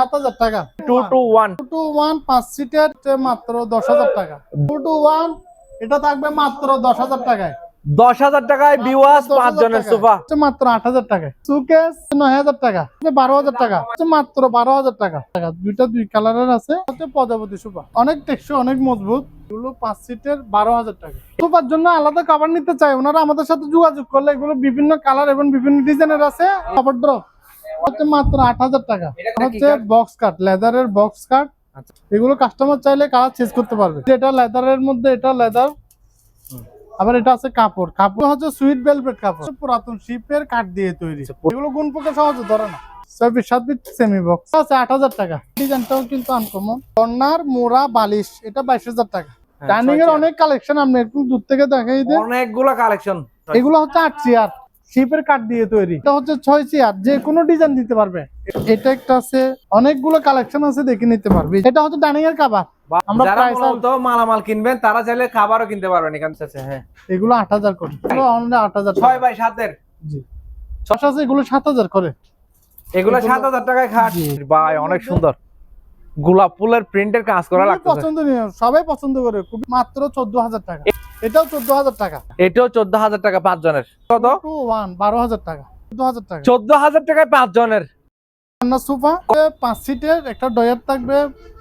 সাত হাজার টাকা। Two two one two two one পাঁচ সিটের মাত্র দশ হাজার টাকা। টু টু ওয়ান এটা থাকবে মাত্র দশ হাজার টাকায়। দশ হাজার টাকায় বিওয়াস পাঁচ জনের সোফা মাত্র আট হাজার টাকা। সুকেস নয় হাজার টাকা। বারো হাজার টাকা। মাত্র বারো হাজার টাকা। টাকা দুইটা দুই কালারের আছে। সোফা অনেক টেকসই অনেক মজবুত। এগুলো পাঁচ সিটের বারো হাজার টাকা। সোফার জন্য আলাদা কাভার নিতে চাই। ওনারা আমাদের সাথে যোগাযোগ করলে এগুলো বিভিন্ন কালার এবং বিভিন্ন ডিজাইনের আছে। ড্রপ মাত্র আট হাজার টাকা। হচ্ছে বক্স কাট লেদারের বক্স কাট। এগুলো কাস্টমার চাইলে কালার চেঞ্জ করতে পারবে। এটা লেদারের মধ্যে এটা লেদার আবার এটা আছে কাপড়। কাপড় হচ্ছে সুইট ভেলভেট কাপড়। পুরাতন শিপের কাঠ দিয়ে তৈরি। আচ্ছা, এগুলো গুণ পোকা সহজে ধরে না ছয় সাত পিস সেমি বক্স আছে আট হাজার টাকা। ডিজাইনটাও কিন্তু আনকমন কর্নার মোড়া বালিশ এটা বাইশ হাজার টাকা। হ্যাঁ, ডাইনিং এর অনেক কালেকশন আপনি একটু দূর থেকে দেখাই দেন। অনেকগুলো কালেকশন এগুলো হচ্ছে আট চেয়ার শিপের কাঠ দিয়ে তৈরি। এটা হচ্ছে ছয় চেয়ার যে কোনো ডিজাইন দিতে পারবে। এটা একটা আছে অনেকগুলো কালেকশন আছে দেখে নিতে পারবে। এটা হচ্ছে ডাইনিং এর কাবার যারা মূলত মালামাল কিনবেন তারা চাইলে খাবারও কিনতে পারবেন এখান থেকে হ্যাঁ। এগুলো আট হাজার করে। আট হাজার ছয় বাই সাতের? জি। ছশো আছে এগুলো সাত হাজার করে। এগুলো সাত হাজার টাকায় খাট। জি। ভাই অনেক সুন্দর। গোলাপ ফুলের প্রিন্টের কাজ করা লাগতেছে। সবাই পছন্দ করে। মাত্র চোদ্দ হাজার টাকা। এটাও চোদ্দ হাজার টাকা। এটাও চোদ্দ হাজার টাকা পাঁচ জনের কত ওয়ান বারো হাজার টাকা চোদ্দ হাজার টাকা। চোদ্দ হাজার টাকায় পাঁচ জনের সোফা পাঁচ সিটের একটা ডয়ার থাকবে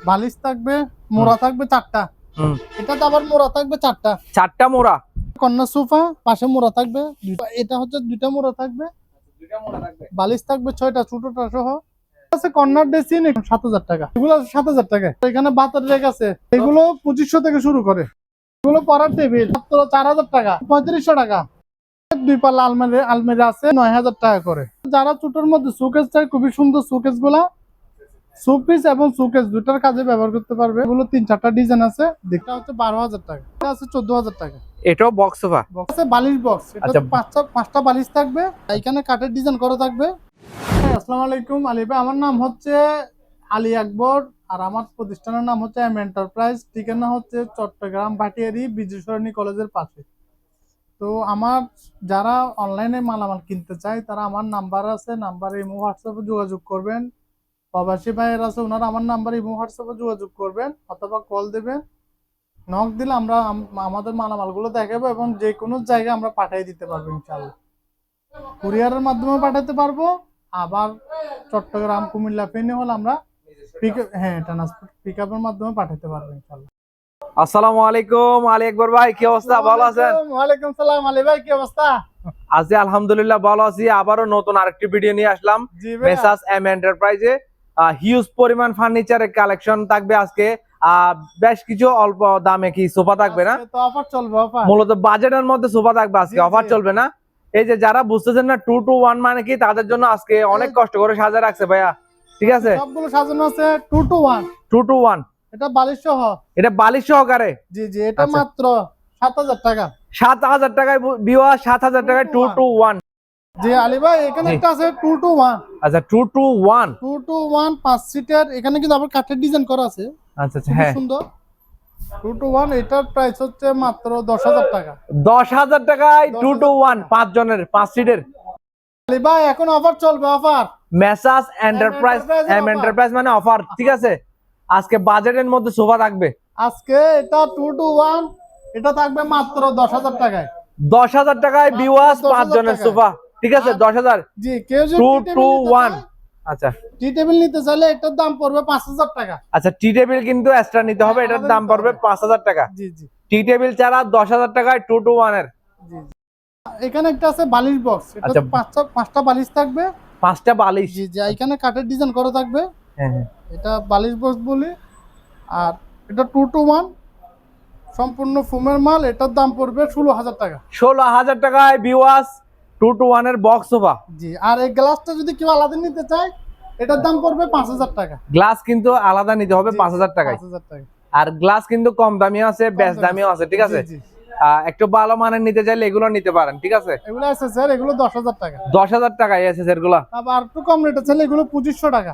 বালিশ থাকবে মোড়া থাকবে চারটা। এটাতে আবার মোড়া থাকবে চারটা। চারটা মোড়া? কন্যা সোফা পাশে মোড়া থাকবে এটা হচ্ছে দুইটা মোড়া থাকবে। বালিশ থাকবে ছয়টা ছোটটা সহ। আছে কর্নার ডেসিন সাত হাজার টাকা। এগুলো সাত হাজার টাকা। এখানে বাতার রেক আছে। এগুলো পঁচিশশো থেকে শুরু করে। এগুলো পড়ার টেবিল মাত্র চার হাজার টাকা পঁয়ত্রিশশো টাকা। দুই পাল্লা আলমারি আলমারি আছে নয় হাজার টাকা করে। যারা ছোটোর মধ্যে সুকেস চাই খুবই সুন্দর সুকেসগুলা সুপিস এবং সুকেস দুটার কাজে ব্যবহার করতে পারবে। এগুলো তিন চারটা ডিজাইন আছে। দেখটা হচ্ছে বারো হাজার টাকা। এটা আছে চোদ্দ হাজার টাকা। এটাও বক্স সোফা বক্স আছে বালিশ বক্স এটা আচ্ছা। পাঁচটা পাঁচটা বালিশ থাকবে। এখানে কাঠের ডিজাইন করা থাকবে। আসসালামু আলাইকুম আলী ভাই আমার নাম হচ্ছে আলী আকবর। আর আমার প্রতিষ্ঠানের নাম হচ্ছে এম এন্টারপ্রাইজ ঠিকানা হচ্ছে চট্টগ্রাম ভাটিয়ারি বিজয়সরণী কলেজের পাশে। তো আমার যারা অনলাইনে মালামাল কিনতে চায়, তারা আমার নাম্বার আছে নাম্বারে ইমো হোয়াটসঅ্যাপে যোগাযোগ করবেন। প্রবাসী ভাইয়ের আছে, ওনারা আমার নাম্বারে ইমো হোয়াটসঅ্যাপে যোগাযোগ করবেন, অথবা কল দেবেন। নক দিলে আমরা আমাদের মালামালগুলো দেখাবো এবং যে কোনো জায়গায় আমরা পাঠিয়ে দিতে পারব ইনশাল্লাহ কুরিয়ারের মাধ্যমে পাঠাতে পারব, আবার চট্টগ্রাম, কুমিল্লা, ফেনি হলে আমরা হ্যাঁ ট্রান্সপোর্ট পিক আপের মাধ্যমে পাঠাতে পারব ইনশাল্লাহ আসসালামু আলাইকুম আলী ভাই কি অবস্থা? ভালো আছেন? ওয়ালাইকুম সালাম আলী ভাই কি অবস্থা? আলহামদুলিল্লাহ ভালো আছি। আবারও নতুন আরেকটি ভিডিও নিয়ে আসলাম। মেসাস এম এন্টারপ্রাইজে হিউজ পরিমাণ ফার্নিচারের কালেকশন থাকবে আজকে। বেশ কিছু অল্প দামে কি সোফা থাকবে না? অফার চলবে অফার মূলত বাজেটের মধ্যে সোফা থাকবে আজকে অফার চলবে না। এই যে যারা বুঝতেছেন না টু টু ওয়ান মানে কি তাদের জন্য আজকে অনেক কষ্ট করে সাজা রাখছে ভাইয়া। ঠিক আছে? সবগুলো সাজানো আছে two two one two two one এটা বালিশ সহ। এটা বালিশ সহকারে? জি জি এটা আচ্ছা। মাত্র সাত হাজার টাকা। সাত হাজার টাকায় বিওয়া সাত হাজার টাকায় টু টু ওয়ান জি আলী ভাই এখানে একটা আছে টু টু ওয়ান আচ্ছা two two one two two one পাঁচ সিটের এখানে কিন্তু আবার কাঠের ডিজাইন করা আছে। আচ্ছা আচ্ছা হ্যাঁ। সুন্দর। টু টু ওয়ান এটার প্রাইস হচ্ছে মাত্র দশ হাজার টাকা। দশ হাজার টাকায় টু টু ওয়ান পাঁচ জনের পাঁচ সিটের ভাই এখন অফার চলবে offer messrs enterprise M enterprise মানে অফার ঠিক আছে? আজকে বাজেটের মধ্যে সোফা থাকবে। আজকে এটা টু এটা থাকবে মাত্র দশ হাজার টাকায়। দশ হাজার টাকায় বিওয়াস পাঁচ জনের সোফা ঠিক আছে? আর- দশ হাজার। জি কেউ টু আচ্ছা। টি টেবিল নিতে চাইলে এটার দাম পড়বে পাঁচ হাজার টাকা। আচ্ছা টি টেবিল কিন্তু এক্সট্রা নিতে হবে এটার দাম পড়বে হবে। পাঁচ হাজার টাকা। জি জি। টি টেবিল ছাড়া দশ হাজার টাকায় টু টু ওয়ানের জি জি। এখানে একটা আছে বালিশ বক্স এটা আচ্ছা। পাঁচটা পাঁচটা বালিশ থাকবে। পাঁচটা বালিশ। জি জি এখানে কাঠের ডিজাইন করা থাকবে। হ্যাঁ, হ্যাঁ। এটা বালিশ বক্স বলি। আর এটা টু টু ওয়ান সম্পূর্ণ ফুমের মাল। এটার দাম পড়বে ষোলো হাজার টাকা। ষোলো হাজার টাকায় বিওয়াস টু টু ওয়ানের বক্স সোফা জি আর এই গ্লাসটা যদি কেউ আলাদা নিতে চায় এটার দাম পড়বে পাঁচ হাজার টাকা। গ্লাস কিন্তু আলাদা নিতে হবে পাঁচ হাজার টাকায়। আর গ্লাস কিন্তু কম দামিও আছে বেশ দামিও আছে। ঠিক আছে? একটু ভালো মানের নিতে চাইলে এগুলো নিতে পারেন ঠিক আছে? এগুলো আছে স্যার এগুলো দশ হাজার টাকা। দশ হাজার টাকায় এসেছে এগুলা আবার একটু কম রেটে চাইলে এগুলো টাকা।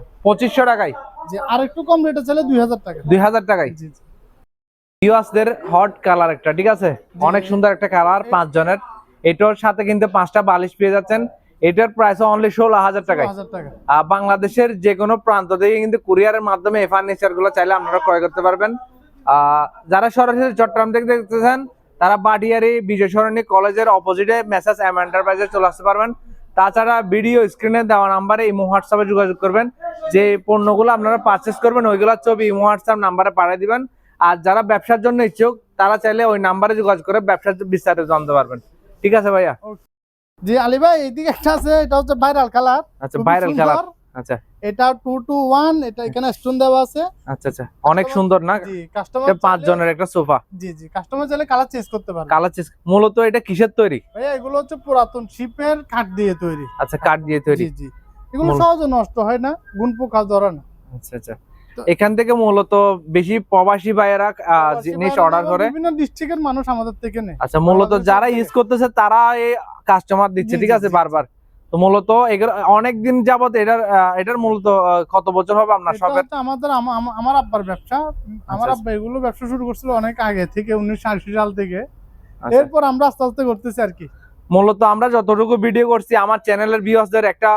টাকায়? যে আর একটু কম রেটে চাইলে দুই হাজার টাকা। দুই হাজার টাকায়? জি জি। হট কালার একটা ঠিক আছে? অনেক সুন্দর একটা কালার পাঁচ জনের এটার সাথে কিন্তু পাঁচটা বালিশ পেয়ে যাচ্ছেন। এটার প্রাইস অনলি ষোলো হাজার টাকায়। আহ, বাংলাদেশের যে কোনো প্রান্ত থেকে কিন্তু কুরিয়ারের মাধ্যমে এই ফার্নিচারগুলো চাইলে আপনারা ক্রয় করতে পারবেন। আহ, যারা সরাসরি চট্টগ্রাম থেকে দেখতেছেন তারা বাডিয়ারি বিজয় সরণী কলেজের অপোজিটে মেসেজ এম এন্টারপ্রাইজে চলে আসতে পারবেন। তাছাড়া ভিডিও স্ক্রিনে দেওয়া নাম্বারে ইমো হোয়াটসঅ্যাপে যোগাযোগ করবেন। যে পণ্যগুলো আপনারা পারচেস করবেন ওইগুলোর ছবি ইমো হোয়াটসঅ্যাপ নাম্বারে পাঠিয়ে দিবেন। আর যারা ব্যবসার জন্য ইচ্ছুক তারা চাইলে ওই নাম্বারে যোগাযোগ করে ব্যবসার বিস্তারিত জানতে পারবেন। ঠিক আছে ভাইয়া? জি আলী ভাই এইদিকে একটা আছে এটা হচ্ছে ভাইরাল কালার আচ্ছা ভাইরাল কালার আচ্ছা। এটা টু টু ওয়ান এটা এখানে স্টোন দেওয়া আছে। আচ্ছা আচ্ছা। অনেক সুন্দর না? জি কাস্টমার এটা পাঁচ জনের একটা সোফা। জি জি কাস্টমার চাইলে কালার চেঞ্জ করতে পারবে। কালার চেঞ্জ মূলত এটা কিসের তৈরি? ভাইয়া এগুলো হচ্ছে পুরাতন শিপের কাঠ দিয়ে তৈরি। আচ্ছা কাঠ দিয়ে তৈরি। জি জি। এগুলো সহজে নষ্ট হয় না গুণ পোকা ধরে না। আচ্ছা আচ্ছা। এখান থেকে মূলত বেশি প্রবাসী ভাইয়েরা জিনিস অর্ডার করে। বিভিন্ন ডিস্ট্রিক্টের মানুষ আমাদের থেকে নেয়। আচ্ছা মূলত যারা ইউজ করতেছে তারা এই কাস্টমার দিচ্ছে ঠিক আছে? বারবার। তো মূলত অনেক দিন যাবত এটার এটার মূলত কত বছর হবে আপনার সব আমাদের আমা- আমা- আমার আব্বার ব্যবসা আমার আচ্ছা। আব্বা এগুলো ব্যবসা শুরু করছিল অনেক আগে থেকে উনিশশো আশি সাল থেকে আচ্ছা। এরপর আমরা আস্তে আস্তে করতেছি আর কি মূলত আমরা যতটুকু ভিডিও করছি আমার চ্যানেলের ভিউসদের একটা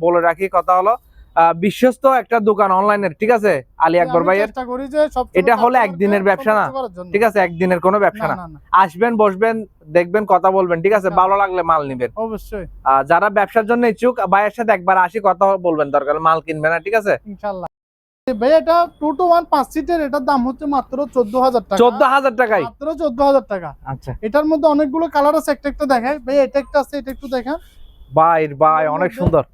বলে রাখি কথা হলো বিশ্বস্ত একটা দোকান অনলাইনের ঠিক আছে? আলী আকবর ভাইয়ের। এটা হলো একদিনের ব্যবসা না? ঠিক আছে একদিনের কোনো ব্যবসা না আসবেন বসবেন দেখবেন কথা বলবেন ঠিক আছে। ভালো লাগলে মাল নিবেন। অবশ্যই। যারা ব্যবসার জন্য ইচ্ছুক ভাইয়ের সাথে একবার আসি কথা বলবেন দরকার মাল কিনবে না ঠিক আছে? ইনশাল্লাহ ভাই এটা টু টু ওয়ান পাঁচ সিটের এটার দাম হচ্ছে মাত্র চোদ্দ হাজার টাকা। চোদ্দ হাজার টাকায়? মাত্র চোদ্দ হাজার টাকা। আচ্ছা। এটার মধ্যে অনেকগুলো কালার আছে একটা একটা দেখায় ভাই এটা একটা আছে এটা একটু দেখেন। ভাই ভাই অনেক সুন্দর।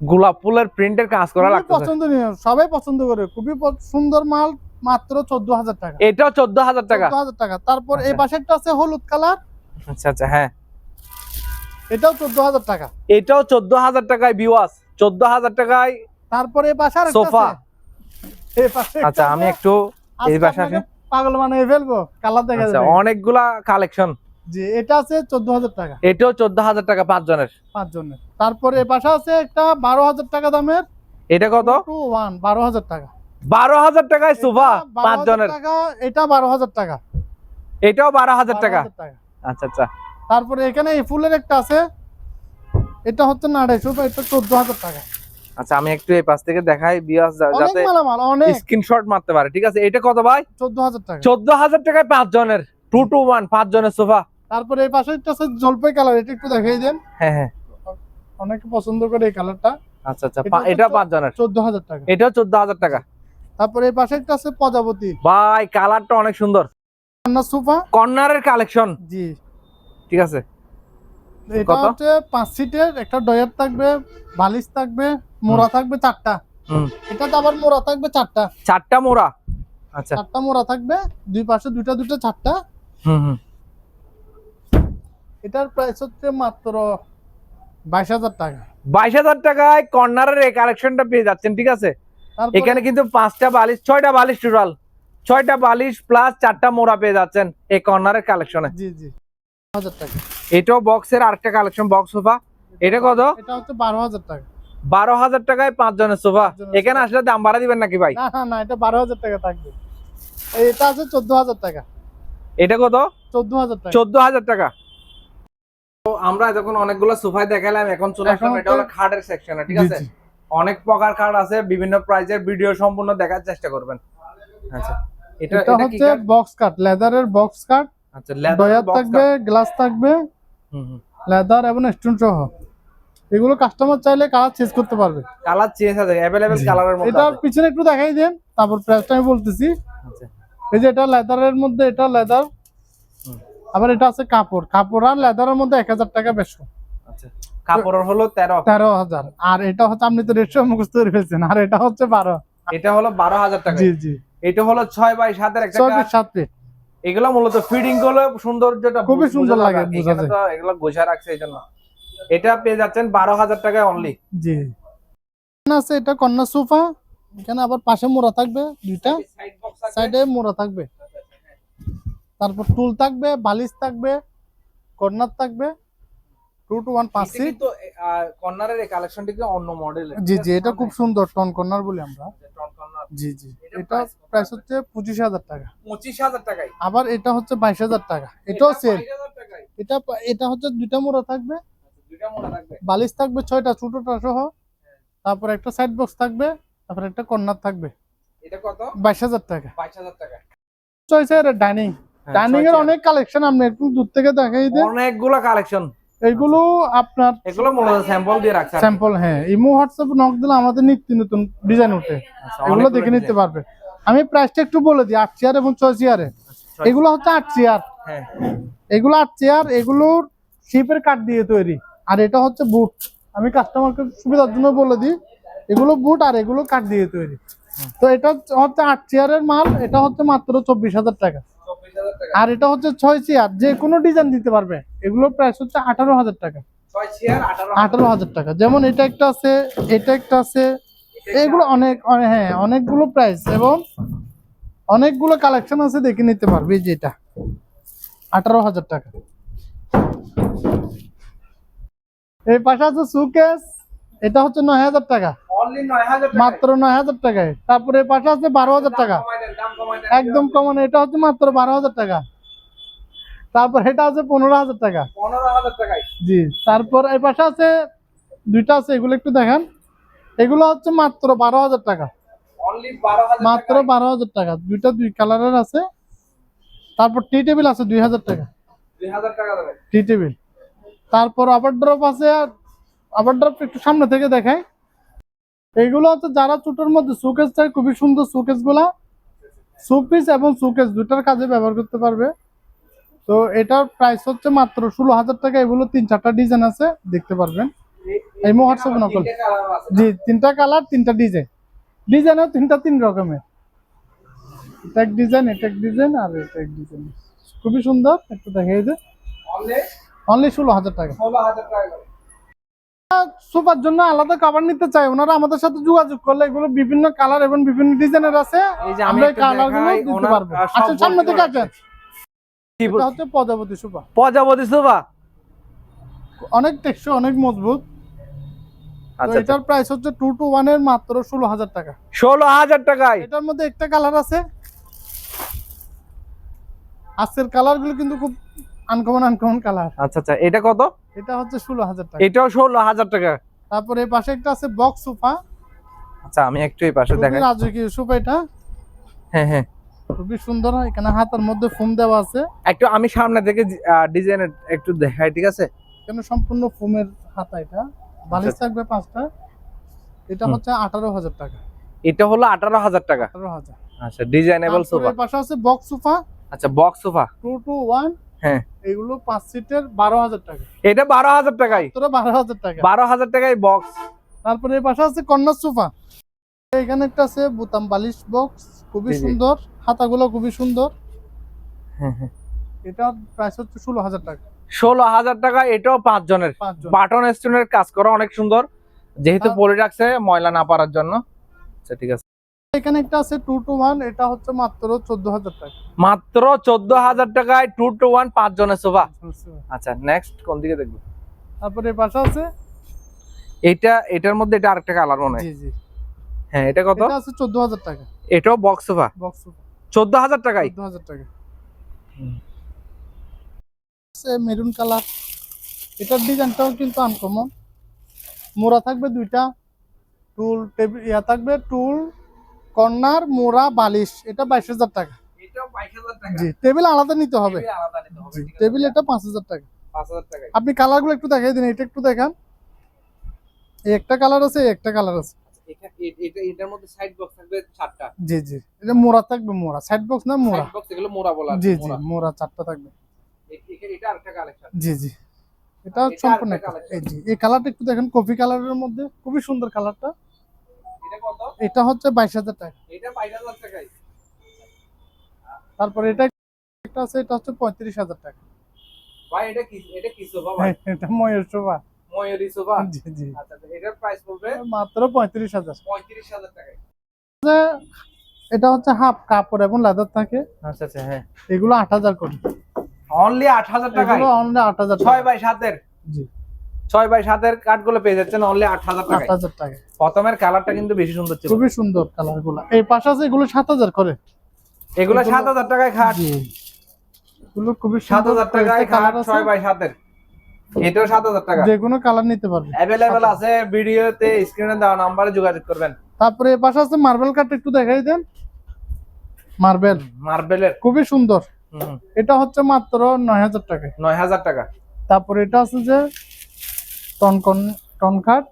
গোলাপ ফুলের প্রিন্টের কাজ করা খুবই লাগতেছে। পছন্দনীয় সবাই পছন্দ করে। খুবই সুন্দর মাল মাত্র চোদ্দ হাজার টাকা। এটাও চোদ্দ হাজার টাকা। চোদ্দ হাজার টাকা। তারপর এই আচ্ছা। পাশেরটা আছে হলুদ কালার। আচ্ছা আচ্ছা হ্যাঁ। এটাও চোদ্দ হাজার টাকা। এটাও চোদ্দ হাজার টাকায় বিওয়াস চোদ্দ হাজার টাকায় তারপরে এই পাশে আরেকটা সোফা। এই পাশে আচ্ছা আমি একটু এই পাশে পাগল বানিয়ে ফেলব। কালার দেখা যাবে। অনেকগুলা কালেকশন জি এটা আছে চোদ্দ হাজার টাকা। এটাও চোদ্দ হাজার টাকা পাঁচ জনের পাঁচ জনের তারপরে এই পাশে আছে একটা বারো হাজার টাকা দামের এটা কত? টু ওয়ান বারো হাজার টাকা। বারো হাজার টাকায় সোফা পাঁচ জনের টাকা এটা বারো হাজার টাকা। এটাও বারো হাজার টাকা। 12,000 টাকা। আচ্ছা আচ্ছা। তারপরে এখানে এই ফুলের একটা আছে এটা হচ্ছে না আড়াইশো এটা চোদ্দ হাজার টাকা। আচ্ছা আমি একটু এই পাশ থেকে দেখাই বিয়াস যাতে স্ক্রিনশট মারতে পারে ঠিক আছে? এটা কত ভাই? চোদ্দ হাজার টাকা। চোদ্দ হাজার টাকায় পাঁচ জনের টু টু ওয়ান পাঁচ জনের সোফা তারপরে এই পাশে একটা আছে জলপাই কালার এটা একটু দেখাই দেন। হ্যাঁ হ্যাঁ। অনেকে পছন্দ করে এই কালারটা আচ্ছা আচ্ছা। এটা এটা পাঁচ জনের। চোদ্দ হাজার টাকা। এটাও চোদ্দ হাজার টাকা। তারপরে এই পাশে একটা আছে প্রজাপতি। ভাই কালারটা অনেক সুন্দর। রান্নার সোফা। কর্নারের কালেকশন জি। ঠিক আছে। এটা হচ্ছে পাঁচ সিটের একটা ডয়ার থাকবে বালিশ থাকবে মোড়া থাকবে চারটা। হুম। এটাতে আবার মোড়া থাকবে চারটা। চারটা মোড়া। আচ্ছা। চারটা মোড়া থাকবে দুই পাশে দুইটা দুইটা চারটা। হুম হুম। এটার প্রাইস হচ্ছে মাত্র বাইশ হাজার টাকা। বাইশ হাজার টাকায় কর্নারের এই কালেকশনটা পেয়ে যাচ্ছেন ঠিক আছে? এখানে কিন্তু পাঁচটা বালিশ ছয়টা বালিশ টোটাল ছয়টা বালিশ প্লাস চারটা মোড়া পেয়ে যাচ্ছেন এই কর্নারের কালেকশনে জি জি। এটাও বক্সের আরেকটা কালেকশন বক্স সোফা এটা কত? এটা হচ্ছে বারো হাজার টাকা। বারো হাজার টাকায় পাঁচ জনের সোফা এখানে আসলে দাম বাড়া দিবেন নাকি ভাই? না এটা বারো হাজার টাকা থাকবে। এটা আছে চোদ্দ হাজার টাকা। এটা কত? চোদ্দ হাজার টাকা। চোদ্দ হাজার টাকা। আমরা যখন অনেকগুলো সোফায় দেখালাম এখন চলে আসলাম এটা হলো খাটের সেকশনে ঠিক আছে? অনেক প্রকার খাট আছে বিভিন্ন প্রাইজের ভিডিও সম্পূর্ণ দেখার চেষ্টা করবেন। আচ্ছা এটা হচ্ছে বক্স কাট লেদারের বক্স কাট আচ্ছা box থাকবে গ্লাস থাকবে। হুম, হুম। লেদার এবং স্টোন সহ। এগুলো কাস্টমার চাইলে কালার চেঞ্জ করতে পারবে। কালার চেঞ্জ আছে অ্যাভেলেবেল কালারের মধ্যে এটা পিছনে একটু দেখাই দেন তারপর প্রাইসটা আমি বলতেছি। আচ্ছা। এই যে এটা লেদারের মধ্যে এটা লেদার। আবার এটা আছে কাপড়। কাপড় আর লেদারের মধ্যে এক হাজার টাকা বেশি। আচ্ছা। কাপড়ের হলো তেরো তেরো হাজার। আর এটা হচ্ছে আপনি তো রেশো মুখস্থ করে ফেলছেন। আর এটা হচ্ছে বারো। এটা হলো বারো হাজার টাকা। জি জি। এটা হলো ছয় বাই সাতের একটা ছয়। ফিট সাত। ফিট এগুলো মূলত ফিডিংগুলো সৌন্দর্যটা খুবই সুন্দর লাগে, এগুলো গোছা রাখছে এই জন্য। এটা পেয়ে যাচ্ছেন বারো হাজার টাকায় অনলি জি। আছে এটা কন্যা সোফা। এখানে আবার পাশে মোড়া থাকবে দুইটা। সাইডে মোড়া থাকবে। তারপর টুল থাকবে বালিশ থাকবে কর্নার থাকবে টু টু ওয়ান পাঁচ সিট কিন্তু কর্নারের এই কালেকশনটি কি অন্য মডেল জি জি এটা খুব সুন্দর টন কর্নার বলি আমরা। জি জি এটা প্রাইস হচ্ছে পঁচিশ হাজার টাকা। পঁচিশ হাজার টাকায়? আবার এটা হচ্ছে বাইশ হাজার টাকা। এটাও সেল 22,000 টাকায়। এটা এটা হচ্ছে দুইটা মোড়া থাকবে। দুইটা মোটা থাকবে। বালিশ থাকবে ছয়টা ছোটটা সহ। তারপর একটা সাইড বক্স থাকবে তারপর একটা কর্নার থাকবে। এটা কত? বাইশ হাজার টাকা। বাইশ হাজার টাকা। চয়েছে ডাইনিং ডাইনিং এর অনেক কালেকশন আপনি একটু দূর থেকে দেখাই দেন। অনেকগুলো কালেকশন এগুলো আপনার এগুলো মূলত স্যাম্পল দিয়ে রাখছে আর কি। স্যাম্পল হ্যাঁ। ইমো হোয়াটসঅ্যাপ নক দিলে আমাদের নিত্য নতুন ডিজাইন ওঠে। আচ্ছা, এগুলো দেখে নিতে পারবে। আমি প্রাইসটা একটু বলে দিই আট চেয়ার এবং ছয় চেয়ারে এগুলো হচ্ছে আট চেয়ার হ্যাঁ। এগুলো আট চেয়ার এগুলোর শিপের কাঠ দিয়ে তৈরি। আর এটা হচ্ছে বুট আমি কাস্টমারকে সুবিধার জন্য বলে দিই এগুলো বুট আর এগুলো কাঠ দিয়ে তৈরি। তো এটা হচ্ছে আট চেয়ারের মাল এটা হচ্ছে মাত্র চব্বিশ হাজার টাকা। আর এটা হচ্ছে ছয় চেয়ার যে কোনো ডিজাইন দিতে পারবে। এগুলোর প্রাইস হচ্ছে আঠারো হাজার টাকা। আঠারো হাজার টাকা। যেমন এটা একটা আছে এটা একটা আছে এগুলো অনেক হ্যাঁ অনেকগুলো প্রাইস এবং অনেকগুলো কালেকশন আছে দেখে নিতে পারবে যে এটা। আঠারো হাজার টাকা। এই পাশে আছে সুকেস এটা হচ্ছে নয় হাজার টাকা। মাত্র নয় হাজার টাকায়। তারপরে পাশে আছে বারো হাজার টাকা। একদম কমন এটা হচ্ছে মাত্র বারো হাজার টাকা। তারপর এটা আছে পনেরো হাজার টাকা। পনেরো হাজার টাকায়। জি তারপর এই পাশে আছে দুইটা আছে এগুলো একটু দেখেন। এগুলো হচ্ছে মাত্র বারো হাজার টাকা। মাত্র বারো হাজার টাকা। দুইটা দুই কালারের আছে। তারপর টি টেবিল আছে দুই হাজার টাকা। Tea table. তারপর আবার ড্রপ আছে আবার ড্রপ একটু সামনে থেকে দেখাই। এইগুলো হচ্ছে যারা চুটোর মধ্যে সুকেস চাই খুবই সুন্দর সুকেসগুলা। সুপিস এবং সুকেস দুটার কাজে ব্যবহার করতে পারবে। তো এটার প্রাইস হচ্ছে মাত্র ষোলো হাজার টাকা এগুলো তিন চারটা ডিজাইন আছে দেখতে পারবেন। এই হোয়াটসঅ্যাপে নকল। জি তিনটা কালার তিনটা ডিজাইন ডিজাইনও তিনটা তিন রকমের। এটা এক ডিজাইন এটা এক ডিজাইন আর এটা এক ডিজাইন খুবই সুন্দর একটু দেখাই যে অনলি ষোলো হাজার টাকা। ষোলো হাজার টাকা। সোফার জন্য আলাদা কাভার নিতে চাই। ওনারা আমাদের সাথে যোগাযোগ করলে এগুলো বিভিন্ন কালার এবং বিভিন্ন ডিজাইনের আছে। এই যে আমি আমরা এই কালারগুলো দিতে পারব। আসেন সামনে থেকে আসেন। এটা হচ্ছে প্রজাপতি সোফা। প্রজাপতি সোফা? অনেক টেকসই অনেক মজবুত। আচ্ছা এটার প্রাইস হচ্ছে টু টু ওয়ানের মাত্র ষোলো হাজার টাকা। ষোলো হাজার টাকায়? এটার মধ্যে একটা কালার আছে। আজকের কালারগুলো কিন্তু খুব আনকমন আনকমন কালার আচ্ছা আচ্ছা এটা কত? এটা হচ্ছে ষোলো হাজার টাকা। এটাও ষোলো হাজার টাকা। তারপরে এই পাশে একটা আছে বক্স সোফা আচ্ছা আমি একটু এই পাশে দেখাই। রাজকীয় সোফা এটা। হ্যাঁ হ্যাঁ। খুবই সুন্দর এখানে হাতার মধ্যে ফোম দেওয়া আছে। একটু আমি সামনে থেকে ডিজাইন একটু দেখাই ঠিক আছে? এখানে সম্পূর্ণ ফোমের হাতা এটা? বালিশ আচ্ছা। থাকবে পাঁচটা। এটা হচ্ছে আঠারো হাজার টাকা। এটা হলো আঠারো হাজার টাকা। আঠারো হাজার। আচ্ছা ডিজাইনেবল সোফা পাশে আছে বক্স সোফা আচ্ছা box sofa two two one হ্যাঁ। এগুলো পাঁচ সিটের বারো হাজার টাকা। এটা বারো হাজার টাকায়। তোরা বারো হাজার টাকা। বারো হাজার টাকায় বক্স তারপরে এই পাশে আছে কর্নার সোফা। এখানে একটা আছে বোতাম বালিশ বক্স খুবই। সুন্দর। হাতাগুলো খুবই সুন্দর। হ্যাঁ হ্যাঁ। এটার প্রাইস হচ্ছে ষোলো হাজার টাকা। ষোলো হাজার টাকা এটাও পাঁচ জনের বাটন স্টোনের কাজ করা অনেক সুন্দর। যেহেতু। পরে রাখছে ময়লা না পারার জন্য। আচ্ছা ঠিক আছে। এখানে একটা আছে টু টু ওয়ান এটা হচ্ছে মাত্র চোদ্দ হাজার টাকা। মাত্র চোদ্দ হাজার টাকায় টু টু ওয়ান পাঁচ জনের সোফা? আচ্ছা নেক্সট কোন দিকে দেখব? তারপরে পাশে আছে? এটা এটার মধ্যে এটা আরেকটা কালার মনে হয়। জি জি। হ্যাঁ এটা কত? এটা আছে চোদ্দ হাজার টাকা। এটাও বক্স সোফা? বক্স চোদ্দ হাজার টাকায়? চোদ্দ হাজার টাকা। মেরুন কালার এটার ডিজাইনটাও কিন্তু আনকমন মোড়া থাকবে দুইটা। টুল টেবিল ইয়া থাকবে টুল কর্নার মোড়া বালিশ এটা বাইশ হাজার টাকা। জি টেবিল আলাদা নিতে হবে। টেবিল জি এটা পাঁচ হাজার টাকা। আপনি কালারগুলো একটু দেখাই দিন এটা একটু দেখান। একটা কালার আছে একটা কালার আছে। চারটা। জি জি এটা মোড়া থাকবে মোড়া। সাইড বক্স না মোড়া? জি জি মোড়া। চারটা থাকবে। জি জি এটা সম্পূর্ণ colour। এই জি এই কালারটা একটু দেখেন কফি কালারের মধ্যে খুবই সুন্দর কালারটা এটা কত? এটা হচ্ছে বাইশ হাজার টাকা। এটা বাইশ হাজার টাকায়। তারপরে এটা একটা আছে এটা হচ্ছে পঁয়ত্রিশ হাজার টাকা। ভাই এটা কি এটা কি সোফা ভাই? এটা ময়ূর শোভা ময়ূরী সোফা? জি জি। আচ্ছা আচ্ছা, এটার প্রাইস পড়বে? মাত্র পঁয়ত্রিশ হাজার। পঁয়ত্রিশ হাজার টাকায়। এটা হচ্ছে হাফ কাপড় এবং লেদার থাকে। আচ্ছা আচ্ছা হ্যাঁ। এগুলো আট হাজার করে। অনলি আট হাজার এগুলো অনলি আট হাজার ছয় বাই সাতের? জি। ছয় বাই সাতের কাঠগুলো পেয়ে যাচ্ছেন অনলি আট হাজার আট হাজার টাকা প্রথমের কালারটা কিন্তু বেশি সুন্দর ছিল। খুবই সুন্দর কালারগুলো। এই পাশে আছে এগুলো সাত হাজার করে। এগুলো সাত হাজার টাকায় খাট। এগুলো খুবই সাত হাজার টাকায় খাট ছয় বাই সাতের। এটাও সাত হাজার টাকা। যে কোনো কালার নিতে পারবে। অ্যাভেলেবেল আছে ভিডিওতে স্ক্রিনে দেওয়া নাম্বারে যোগাযোগ করবেন। তারপরে পাশে আছে মার্বেল কাট একটু দেখাই দেন। মার্বেল মার্বেলের খুবই সুন্দর। এটা হচ্ছে মাত্র নয় হাজার টাকায়। নয় হাজার টাকা। তারপরে এটা আছে যে টনকন টনকাট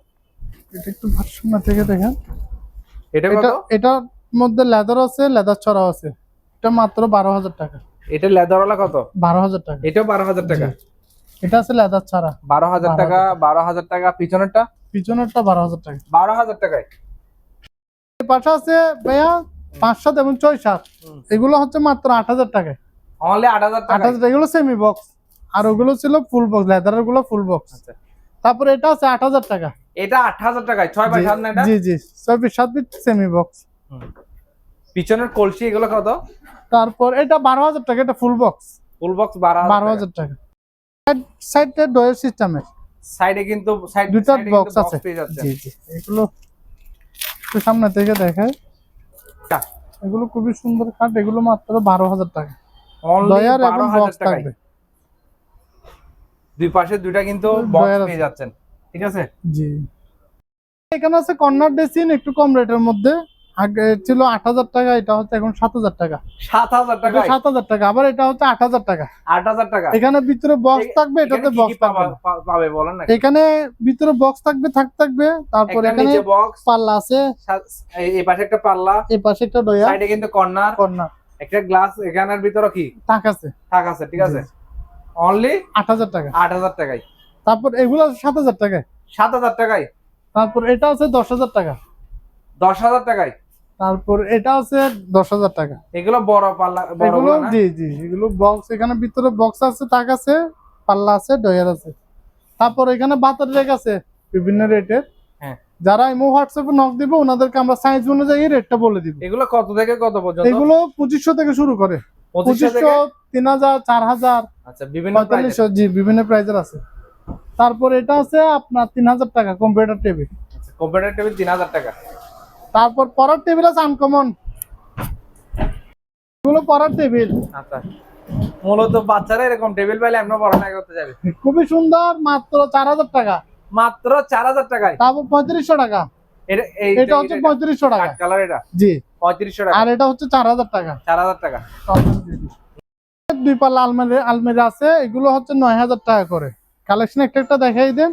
এটা একটু ভারসাম্য থেকে দেখেন। এটা কত? এটার মধ্যে লেদার আছে লেদার ছড়া আছে। এটা মাত্র বারো হাজার টাকা। এটা লেদারওয়ালা কত? বারো হাজার টাকা। এটাও বারো হাজার টাকা। এটা আছে লেদার ছাড়া। বারো হাজার টাকা বারো হাজার টাকা। পিছনেরটা? পিছনেরটা বারো হাজার টাকা। বারো হাজার টাকায়। পাশে আছে ভাইয়া পাঁচ সাত এবং ছয় সাত এগুলো হচ্ছে মাত্র আট হাজার টাকায়। অনলি আট হাজার আট টাকা। হাজার এগুলো সেমি বক্স আর ওগুলো ছিল ফুল বক্স লেদারেরগুলো ফুল বক্স আচ্ছা। তারপরে এটা আছে আট হাজার টাকা। এটা আট হাজার টাকায় ছয় বাই সাত না এটা? জি জি ছয় পিস সাত পিস সেমি বক্স পিছনের কলসি এগুলো কত? তারপর এটা বারো হাজার টাকা এটা ফুল বক্স ফুল বক্স বারো বারো হাজার টাকা। সাইডে ডয়ের সিস্টেমের সাইডে কিন্তু সাইড দুইটা বক্স আছে। জি জি এগুলো একটু সামনে থেকে দেখায় এগুলো খুবই সুন্দর কাঠ এগুলো মাত্র বারো হাজার টাকা। অনলি ডয়ার বারো এবং বক্স থাকবে। দুই পাশে দুইটা কিন্তু বক্স পেয়ে যাচ্ছেন। ঠিক আছে? জি। এখানে আছে কর্নার ডেসিন একটু কম রেটের মধ্যে। আগে ছিল আট হাজার টাকা এটা হচ্ছে এখন সাত হাজার টাকা। সাত হাজার টাকায়? সাত হাজার টাকা আবার এটা হচ্ছে আট হাজার টাকা। আট হাজার টাকা? এখানে ভিতরে বক্স থাকবে এটাতে বক্স পাবা- বলেন না এখানে ভিতরে বক্স থাকবে থাক থাকবে তারপর এখানে বক্স পাল্লা আছে। এই পাশে একটা পাল্লা এই পাশে একটা ডয়া সাইডে কিন্তু কর্নার। কর্নার। একটা গ্লাস এখানের ভিতরে কি? তাক আছে। থাক আছে ঠিক আছে? অনলি আট হাজার টাকা। আট হাজার টাকায়। তারপর এগুলো সাত হাজার টাকায়। সাত হাজার টাকায়। তারপর এটা আছে দশ হাজার টাকা। দশ হাজার টাকায়। তারপর এটা আছে দশ হাজার টাকা। এগুলো বড় পাল্লা এগুলো জি জি এগুলো বক্স এখানে ভিতরে বক্স আছে তাক আছে পাল্লা আছে ডয়ার আছে। তারপর এখানে বাতার রেক আছে বিভিন্ন রেটের হ্যাঁ। যারা ইমো হোয়াটসঅ্যাপে নক দিবে ওনাদেরকে আমরা সাইজ অনুযায়ী রেটটা বলে দিব। এগুলো কত থেকে কত পর্যন্ত? এগুলো পঁচিশশো থেকে শুরু করে। পঁচিশশো তিন হাজার চার হাজার আচ্ছা বিভিন্ন জি বিভিন্ন প্রাইজের আছে। তারপর এটা আছে আপনার তিন হাজার টাকা কম্পিউটার টেবিল কম্পিউটার টেবিল তিন হাজার টাকা। তারপর পড়ার টেবিল আছে আনকমন এগুলো পড়ার টেবিল আচ্ছা মূলত বাচ্চারা এরকম টেবিল পাইলে এমন পড়াশোনা করতে যাবে। খুবই সুন্দর মাত্র চার হাজার টাকা। মাত্র চার হাজার টাকায়? তারপর পঁয়ত্রিশশো টাকা। এটা এটা হচ্ছে পঁয়ত্রিশশো টাকা। কালার এটা? জি। পঁয়ত্রিশশো টাকা। আর এটা হচ্ছে চার হাজার টাকা। চার হাজার টাকা। দুই পাল্লা আলমারি আলমারি আছে এগুলো হচ্ছে নয় হাজার টাকা করে। কালেকশন একটা একটা দেখাই দেন।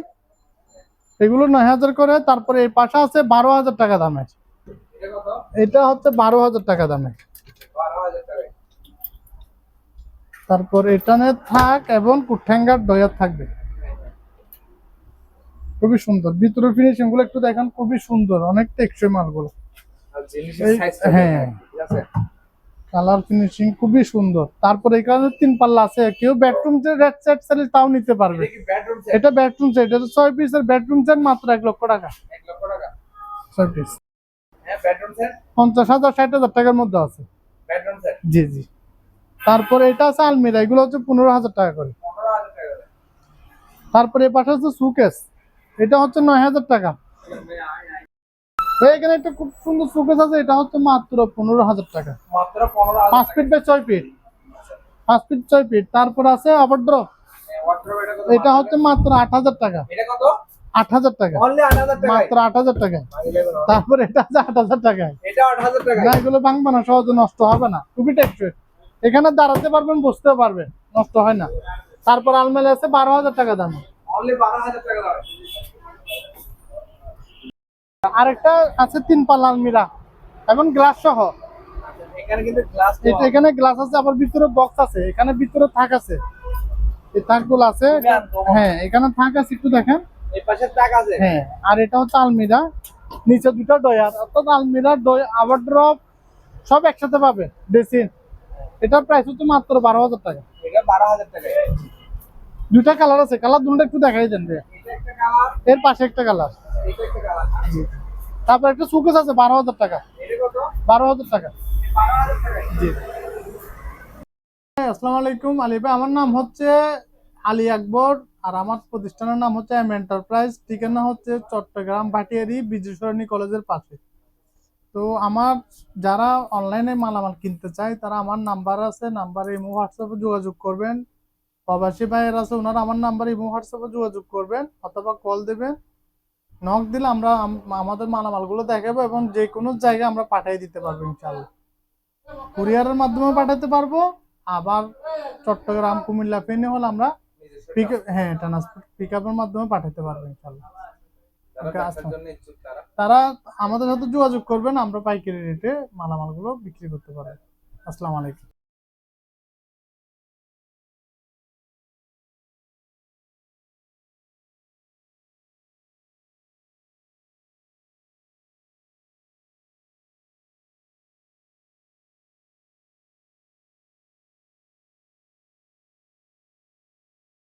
এগুলো নয় হাজার করে তারপরে এই পাশে আছে বারো হাজার টাকা দামের। এটা হচ্ছে বারো হাজার টাকা দামের। তারপর এটানে থাক এবং কুঠ্যাঙ্গার ডয়ার থাকবে। খুবই সুন্দর। ভিতরের ফিনিশিংগুলো একটু দেখেন খুবই সুন্দর। অনেক টেকসই মালগুলো। হ্যাঁ। আছে কালার ফিনিশিং খুবই সুন্দর। তারপর এখানে তিন পাল্লা আছে কেউ বেডরুম সেট রেড সেট চাইলে তাও নিতে পারবে। এটা বেডরুম সেট এটা ছয় পিসের বেডরুম সেট মাত্র এক লক্ষ টাকা। এক লক্ষ টাকা? ছয় পিস হ্যাঁ বেডরুম সেট পঞ্চাশ হাজার ষাট হাজার টাকার মধ্যে আছে। বেডরুম সেট জি জি। তারপরে এটা আছে আলমিরা এগুলো হচ্ছে পনেরো হাজার টাকা করে। তারপরে এ পাশে হচ্ছে সুকেস এটা হচ্ছে নয় হাজার টাকা। এই এখানে একটা খুব সুন্দর সুকেস আছে এটা হচ্ছে মাত্র পনেরো হাজার টাকা। মাত্র পাঁচ ফিট বাই ছয় ফিট পাঁচ ফিট ছয় ফিট তারপর আছে অভদ্র এটা হচ্ছে মাত্র? আট হাজার টাকা। আট হাজার টাকা। মাত্র আট হাজার টাকা। তারপর এটা আছে আট হাজার টাকা না এগুলো ভাঙবে না সহজে নষ্ট হবে না। খুবই টেকসই এখানে দাঁড়াতে পারবেন বসতে পারবেন। নষ্ট হয় না। তারপর আলমারি আছে বারো হাজার টাকা দাম। বারো হাজার টাকা দাও আরেকটা আছে তিন পাল্লা আলমিরা এবং গ্লাস সহ। এখানে গ্লাস আছে আবার ভিতরে বক্স আছে। এখানে ভিতরে থাক আছে। এই থাকগুলো আছে। হ্যাঁ এখানে থাক আছে একটু দেখেন। হ্যাঁ আর এটা হচ্ছে আলমিরা। নিচে দুটো ডয়ার অর্থাৎ আলমিরা আবার ড্রপ সব একসাথে পাবে এটার প্রাইস হচ্ছে মাত্র বারো হাজার টাকা। বারো হাজার টাকা। দুটা কালার আছে। কালার দুটো একটু দেখাই দেন ভাইয়া। এর পাশে একটা কালার তারপর একটা সুকেস আছে, বারো হাজার টাকা। বারো হাজার টাকা। আসসালামু আলাইকুম আমার নাম হচ্ছে আলী আকবর আর আমার প্রতিষ্ঠানের নাম হচ্ছে এম এন্টারপ্রাইজ ঠিকানা হচ্ছে চট্টগ্রাম ভাটিয়ারি বিজয়সরণী কলেজের পাশে। তো আমার যারা অনলাইনে মালামাল কিনতে চায়, তারা আমার নাম্বার আছে নাম্বারে ইমো হোয়াটসঅ্যাপে যোগাযোগ করবেন। প্রবাসী ভাইয়ের আছে ওনারা আমার নাম্বার এবং হোয়াটসঅ্যাপে যোগাযোগ করবেন অথবা কল দেবেন। নক দিলে আমরা আমাদের মালামালগুলো দেখাবো এবং যে কোনো জায়গায় আমরা পাঠিয়ে দিতে পারব ইনশাল্লাহ কুরিয়ারের মাধ্যমে পাঠাতে পারব আবার চট্টগ্রাম কুমিল্লা ফেনী হলে আমরা পিক হ্যাঁ ট্রান্সপোর্ট পিক আপের মাধ্যমে পাঠাতে পারব ইনশাল্লাহ তারা। আমাদের সাথে যোগাযোগ করবেন আমরা পাইকারি রেটে মালামালগুলো বিক্রি করতে পারব। আসসালামু আলাইকুম।